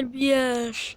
güzel bir yer.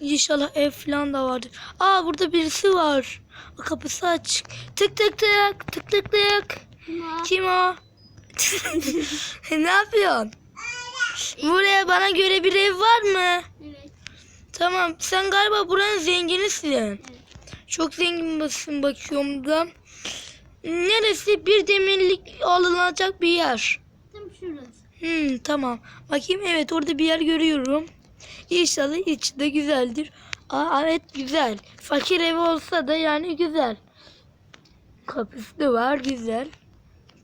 İnşallah ev falan da vardır. Aa burada birisi var. Kapısı açık. Tık tık tık tık tık tık. Kim o? ne yapıyorsun? Buraya bana göre bir ev var mı? evet. Tamam sen galiba buranın zenginisin. Çok zengin misin bakıyorum da. Neresi bir demirlik alınacak bir yer. Tam şurası. Hmm, tamam. Bakayım evet orada bir yer görüyorum. İnşallah içi de güzeldir. Aa, evet güzel. Fakir evi olsa da yani güzel. Kapısı da var güzel.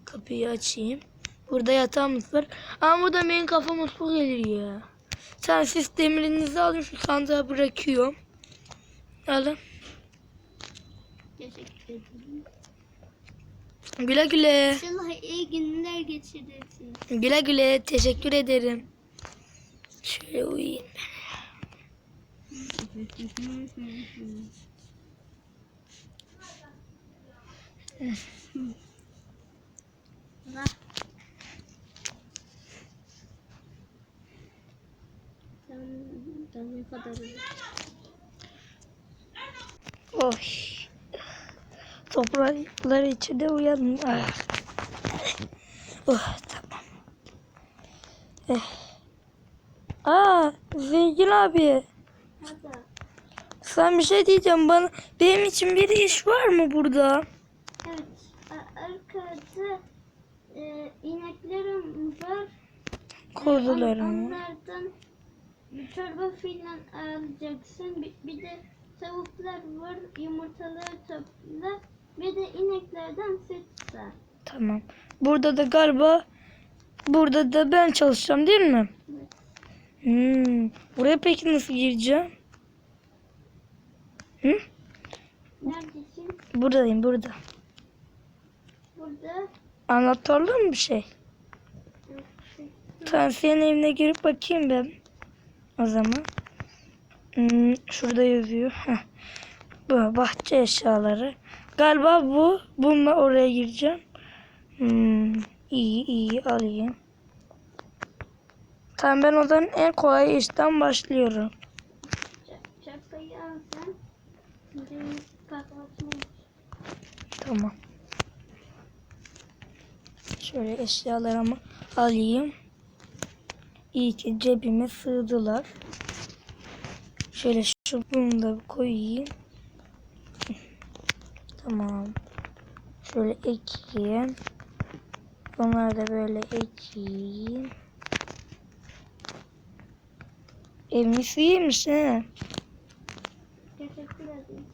Kapıyı açayım. Burada yatağımız var. Ama burada benim kafama su gelir ya. Sen siz demirinizi alın şu sandığa bırakıyorum. Alın. Teşekkür ederim. Güle güle. İnşallah iyi günler geçirirsiniz. Güle güle. Teşekkür ederim. Şöyle uyuyayım. Sen daha ne kadar Oy. Topraklar içinde uyandım. Ah. Oh tamam. Eh. Aa zengin abi. Hadi. Sen bir şey diyeceğim bana. Benim için bir iş var mı burada? Evet. Arkada e, ineklerim var. E, Kuzularım. on- Onlardan bir çorba filan alacaksın. Bir, bir de tavuklar var. Yumurtaları topla. Bir de ineklerden süt sağ. Tamam. Burada da galiba burada da ben çalışacağım değil mi? Hmm. Buraya peki nasıl gireceğim? Hı? Neredesin? Buradayım burada. Burada. Anahtarlı mı bir şey? Senin evine girip bakayım ben. O zaman. Hmm, şurada yazıyor. Heh. Bu bahçe eşyaları. Galiba bu. Bununla oraya gireceğim. Hmm, iyi iyi alayım. Tamam ben o zaman en kolay işten başlıyorum. Tamam. Şöyle eşyalarımı alayım. İyi ki cebime sığdılar. Şöyle şu bunu da koyayım. Tamam. Şöyle ekeyim. Bunları da böyle ekeyim. Evimiz iyiymiş he. Teşekkür ederim.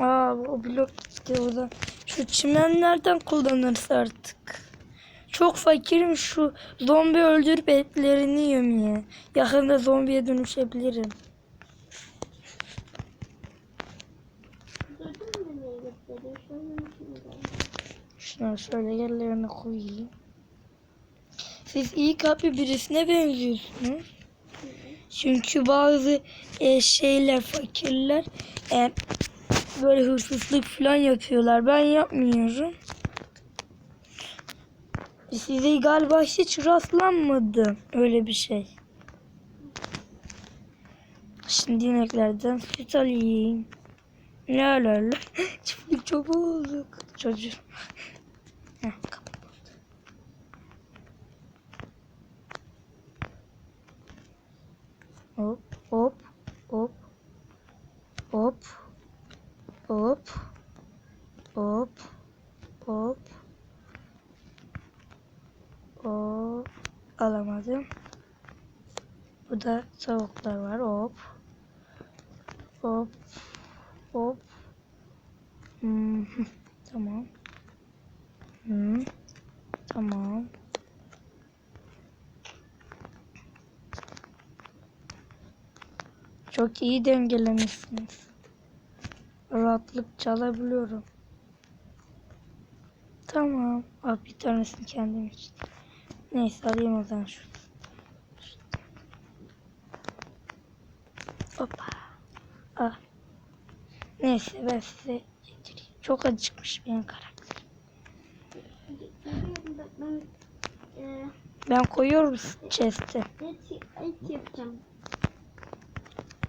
Aa o blok gitti oradan. Şu çimenlerden kullanırız artık. Çok fakirim şu zombi öldürüp etlerini yemeye. Yakında zombiye dönüşebilirim. Şunu şöyle yerlerine koyayım. Siz iyi kalpli birisine benziyorsunuz. Çünkü bazı e, şeyler fakirler e, böyle hırsızlık falan yapıyorlar. Ben yapmıyorum. Size galiba hiç rastlanmadı öyle bir şey. Şimdi ineklerden süt alayım. Ne öyle Çiftlik çok bozuk. Çocuğum. Heh, kapat. Hop hop hop hop hop hop hop hop alamadım. Burada tavuklar var hop hop hop Hmm, tamam. Hmm, tamam. Çok iyi dengelemişsiniz. Rahatlık çalabiliyorum. Tamam. Al bir tanesini kendim için. Neyse alayım o zaman şunu. Hoppa. Ah. Neyse ben size getireyim. Çok acıkmış benim karakter. bak ben e, Ben koyuyorum chest'e.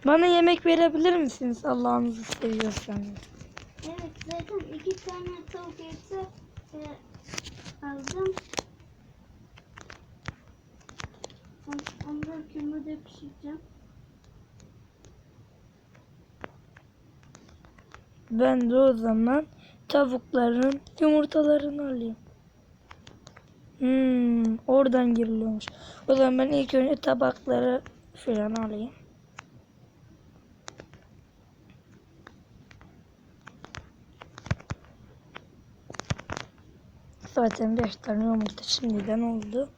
Bana yemek verebilir misiniz Allah'ınızı seviyorsanız? Evet zaten iki tane tavuk eti e, aldım. On- Onları kümede pişireceğim. Ben de o zaman tavukların yumurtalarını alayım. Hmm, oradan giriliyormuş. O zaman ben ilk önce tabakları falan alayım. Zaten 5 tane yumurta şimdiden oldu.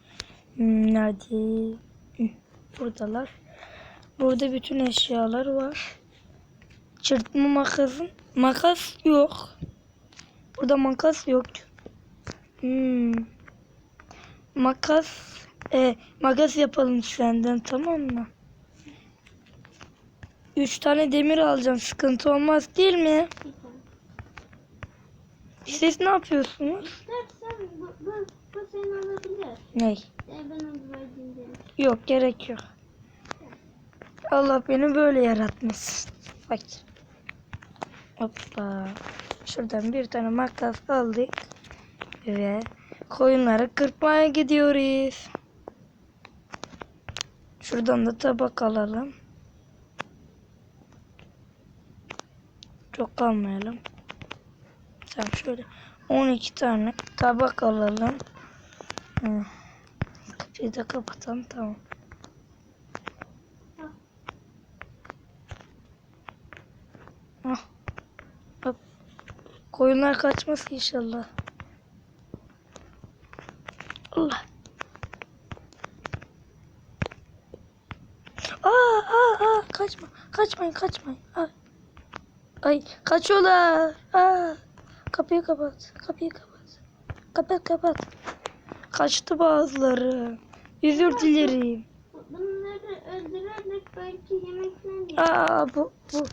Hmm, nerede? Hı, Buradalar. Burada bütün eşyalar var. Çırpma makasın. Makas yok. Burada makas yok. Hmm. Makas. E, makas yapalım senden tamam mı? Üç tane demir alacağım. Sıkıntı olmaz değil mi? Siz ne yapıyorsunuz? İstersen bu, bu, bu senin olabilir. Ney? Ben onu verdiğim derim. Yok gerek yok. Allah beni böyle yaratmış. Bak. Hoppa. Şuradan bir tane makas aldık. Ve koyunları kırpmaya gidiyoruz. Şuradan da tabak alalım. Çok almayalım. Tamam şöyle 12 tane tabak alalım. Hı. Kapıyı da kapatalım tamam. Ah. Koyunlar kaçmaz inşallah. Allah. Aa, aa, aa, kaçma. Kaçmayın, kaçmayın. Ay. Ay, kaçıyorlar. Aa. Kapıyı kapat. Kapıyı kapat. Kapat, kapat. Kaçtı bazıları. Özür dilerim. Bunları öldürerek belki yemek. Aa bu bu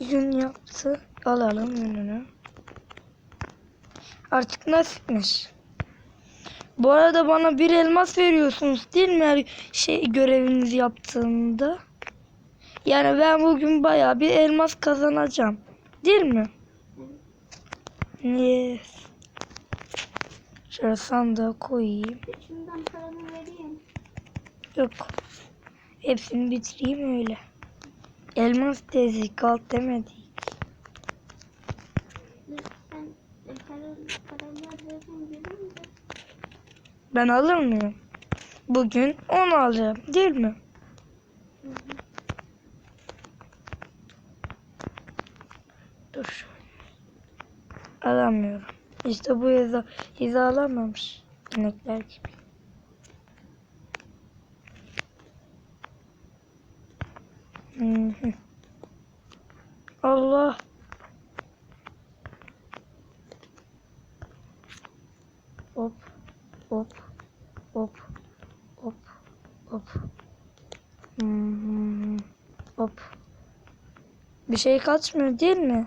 yün yaptı. Alalım yününü. Artık nasipmiş. Bu arada bana bir elmas veriyorsunuz değil mi her şey görevinizi yaptığımda? Yani ben bugün bayağı bir elmas kazanacağım. Değil mi? Yes. Şöyle sandığa koyayım. Şundan paranı vereyim. Yok. Hepsini bitireyim öyle. Elmas dezik alt demedik. Sen e, para, paralar versen gelir mi? Ben alır mıyım? Bugün 10 alacağım değil mi? Hı hı. Dur. Alamıyorum. İşte bu hiza, hizalamamış. İnekler gibi. Allah. Hop. Hop. Hop. Hop. Hop. Hmm. Hop. Bir şey kaçmıyor değil mi?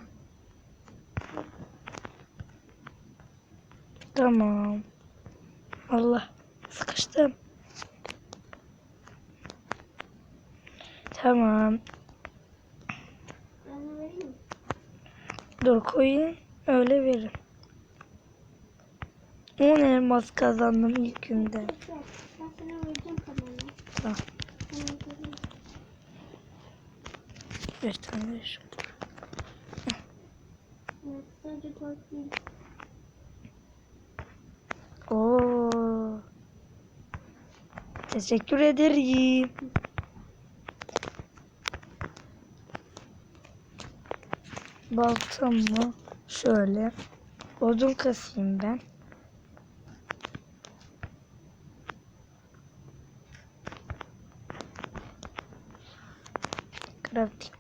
Tamam. Allah. Sıkıştım. Tamam. Dur koyayım. Öyle verin. 10 elmas kazandım ilk günde. Ben sana vereceğim paranı. Tamam. Bir tane de. Oo. Teşekkür ederim. Baltamı şöyle odun kasayım ben.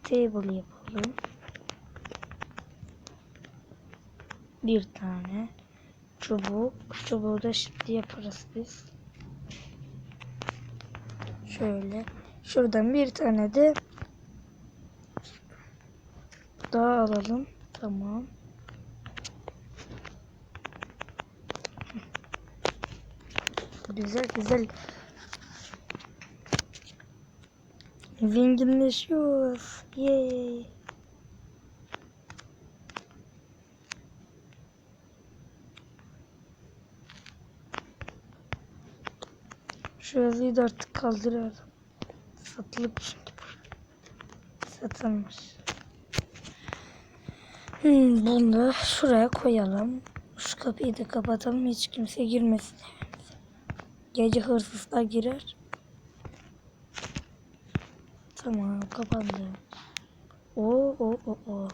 Table yapalım. Bir tane çubuk. Çubuğu da şimdi yaparız biz. Şöyle. Şuradan bir tane de daha alalım. Tamam. Güzel güzel. Zenginleşiyoruz. Yay. Şu yazıyı da artık kaldırıyorum. Satılık çünkü. Satılmış. Hmm, bunu da şuraya koyalım. Şu kapıyı da kapatalım. Hiç kimse girmesin. Gece hırsızlar girer. Tamam kapandı. Oo o o o.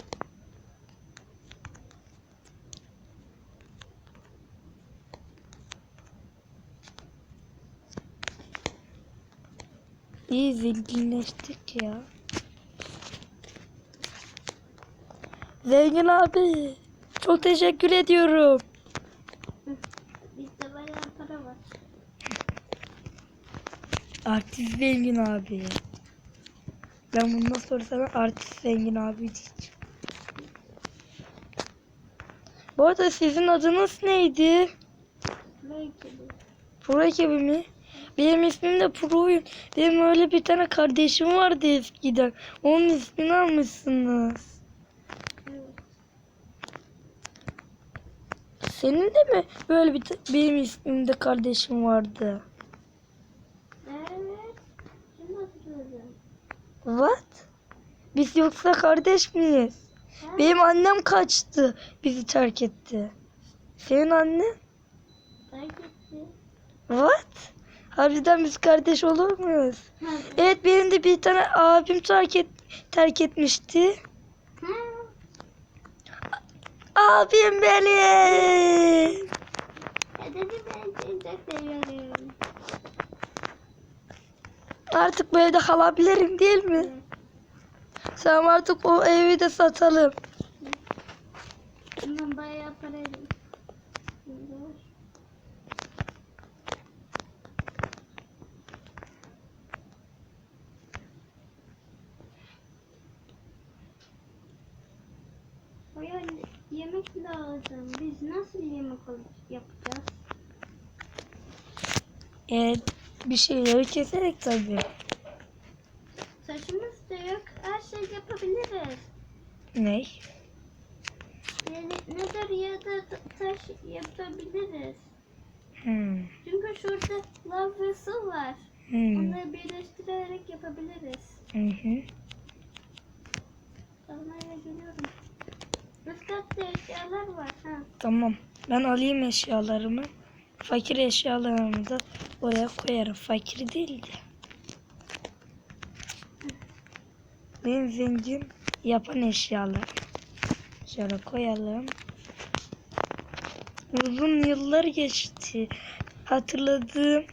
İyi zenginleştik ya. Zengin abi. Çok teşekkür ediyorum. Bizde bayağı para var. Artist zengin abi. Ben bundan sonra sana artist zengin abi diyeceğim. Bu arada sizin adınız neydi? Pro ekibi mi? Benim ismim de Pro'yum. Benim öyle bir tane kardeşim vardı eskiden. Onun ismini almışsınız. Evet. Senin de mi böyle bir benim ismimde kardeşim vardı? Evet. Şimdi hatırladım. What? Biz yoksa kardeş miyiz? Ha? Benim annem kaçtı. Bizi terk etti. Senin annen? Fark etti. What? Harbiden biz kardeş olur muyuz? Ha. Evet benim de bir tane abim terk, et, terk etmişti. Ha. Abim benim. Ya dedi ben seni çok seviyorum. Artık bu evde kalabilirim değil mi? Evet. Tamam artık o evi de satalım. Bundan bayağı para yemek lazım. Biz nasıl yemek yapacağız? Evet bir şeyleri keserek tabii. Saçımız da yok. Her şey yapabiliriz. Ne? Yani nedir ya da ta- taş yapabiliriz. Hmm. Çünkü şurada lav ve su var. Hmm. Onları birleştirerek yapabiliriz. Hı hı. Almaya geliyorum. Üst katta eşyalar var. Ha. Tamam. Ben alayım eşyalarımı. Fakir eşyalarımı da oraya koyarım. Fakir değil de. Benim zengin yapan eşyalar. Şöyle koyalım. Uzun yıllar geçti. Hatırladım.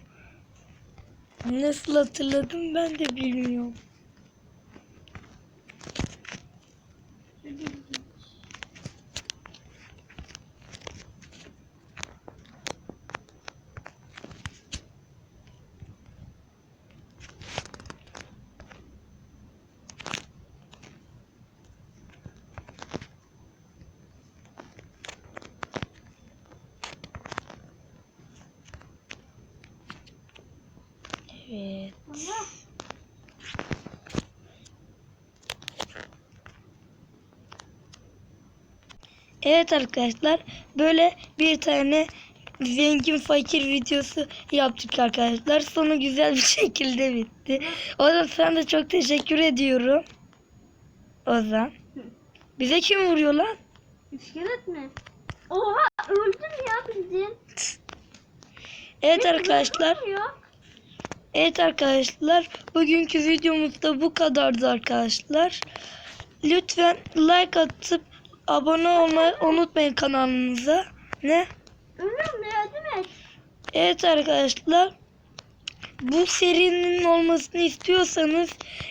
Nasıl hatırladım ben de bilmiyorum. Şurada bir- Evet. Allah. Evet arkadaşlar böyle bir tane zengin fakir videosu yaptık arkadaşlar. Sonu güzel bir şekilde bitti. Ozan sana da çok teşekkür ediyorum. Ozan. Bize kim vuruyor lan? İskelet mi? Oha öldüm ya bildiğin. Evet arkadaşlar. Yok. Evet arkadaşlar. Bugünkü videomuz da bu kadardı arkadaşlar. Lütfen like atıp abone olmayı unutmayın kanalımıza. Ne? Evet arkadaşlar. Bu serinin olmasını istiyorsanız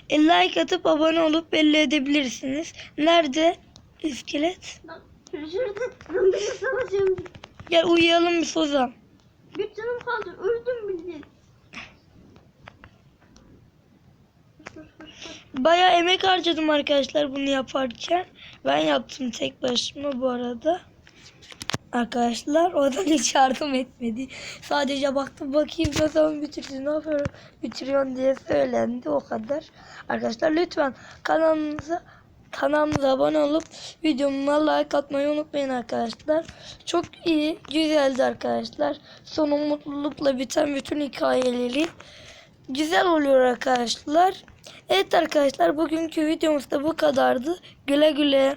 e, like atıp abone olup belli edebilirsiniz. Nerede? İskelet. Savaşıyorum. Gel uyuyalım bir Sozan. Bir canım kaldı öldüm bildiğin. Bayağı emek harcadım arkadaşlar bunu yaparken. Ben yaptım tek başıma bu arada. Arkadaşlar o hiç yardım etmedi. Sadece baktım bakayım ne zaman bitirdin ne yapıyorum bitiriyorsun diye söylendi o kadar. Arkadaşlar lütfen kanalımıza kanalımıza abone olup videoma like atmayı unutmayın arkadaşlar. Çok iyi, güzeldi arkadaşlar. Sonu mutlulukla biten bütün hikayeleri güzel oluyor arkadaşlar. Evet arkadaşlar bugünkü videomuz da bu kadardı. Güle güle.